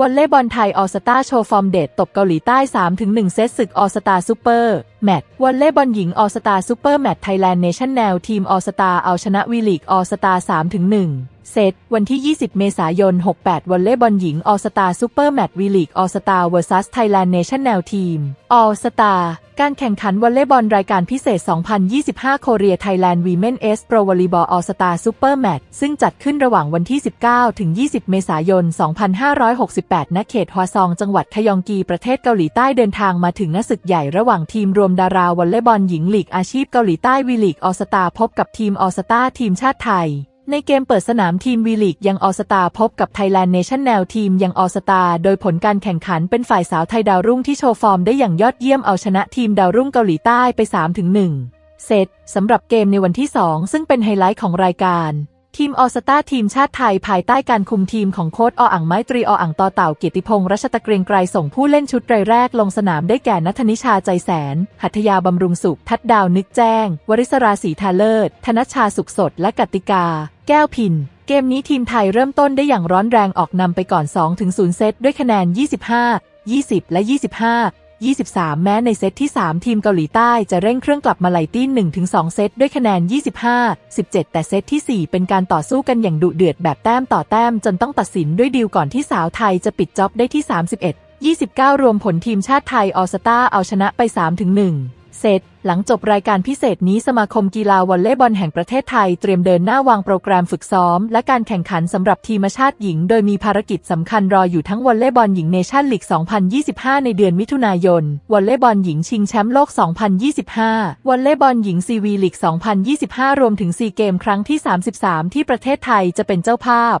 วอลเลย์บอลไทยออสตาโชว์ฟอร์มเดตตบเกาหลีใต้ 3-1 เซตศึกออสตาซูเปอร์ แมตช์วอลเลย์บอลหญิงออสตาซูเปอร์แมตช์ไทยแลนด์เนชั่นแนลทีมออสตาเอาชนะวีลีกออสตา3-1 เซตวันที่ 20 เมษายน 68 วอลเลย์บอลหญิง ออสตาซูเปอร์แมตช์วีลีก ออสตาเวอร์ซัสไทยแลนด์เนชั่นแนลทีม ออสตาการแข่งขันวอลเลย์บอลรายการพิเศษ 2025 โคเรียไทยแลนด์วีเมนเอสโปรวอลเลย์บอลออสตาซูเปอร์แมตช์ซึ่งจัดขึ้นระหว่างวันที่ 19 ถึง 20 เมษายน 2568 ณ เขตฮวาซอง จังหวัดขยองกี ประเทศเกาหลีใต้เดินทางมาถึงณศึกใหญ่ระหว่างทีมรวมดาราวอลเลย์บอลหญิงลีกอาชีพเกาหลีใต้วีลีกออสตาพบกับทีมออสตาทีมชาติไทย ในเกมเปิดสนามทีมวีลีกยังออสตาพบกับไทยแลนด์เนชั่นแนลทีมยังออสตาโดยผลการแข่งขันเป็นฝ่ายสาวไทยดาวรุ่งที่โชว์ฟอร์มได้อย่างยอดเยี่ยมเอาชนะทีมดาวรุ่งเกาหลีใต้ไป 3-1 เซตสำหรับเกมในวันที่ 2 ซึ่งเป็นไฮไลท์ของรายการ ทีมออสตาทีมชาติไทยภายใต้การคุมทีมของโค้ชออ่างไม้ตรีออ่างต่อเต่าเกียรติพงษ์รัชตะเกรียงไกรส่งผู้เล่นชุดรายแรกลงสนามได้แก่นัทนิชาใจแสน หัตยาบำรุงสุข ทัดดาวนึกแจ้ง วริศราศรีทาเลิศธนชชาสุขสดและกติกา แก้วพิน เกมนี้ทีมไทยเริ่มต้นได้อย่างร้อนแรงออกนำไปก่อน 2-0 เซตด้วยคะแนน 25 20 และ 25 23 แม้ในเซตที่ 3 ทีมเกาหลีใต้จะเร่งเครื่องกลับมาไล่ตี้1-2 เซตด้วยคะแนน 25 17 แต่เซตที่ 4 เป็นการต่อสู้กันอย่างดุเดือดแบบแต้มต่อแต้มจนต้องตัดสินด้วยดีลก่อนที่สาวไทยจะปิดจ็อบได้ที่ 31 29 รวมผลทีมชาติไทยออสตาเอาชนะไป 3-1 เซตหลังจบรายการพิเศษนี้สมาคมกีฬาวอลเลย์บอลแห่งประเทศไทยเตรียมเดินหน้าวางโปรแกรมฝึกซ้อม และการแข่งขันสำหรับทีมชาติหญิง โดยมีภารกิจสำคัญรออยู่ทั้งวอลเลย์บอลหญิงเนชั่นลีก 2025 ในเดือนมิถุนายน วอลเลย์บอลหญิงชิงแชมป์โลก 2025 วอลเลย์บอลหญิงซีวีลีก 2025 รวมถึงซีเกมครั้งที่ 33 ที่ประเทศไทยจะเป็นเจ้าภาพ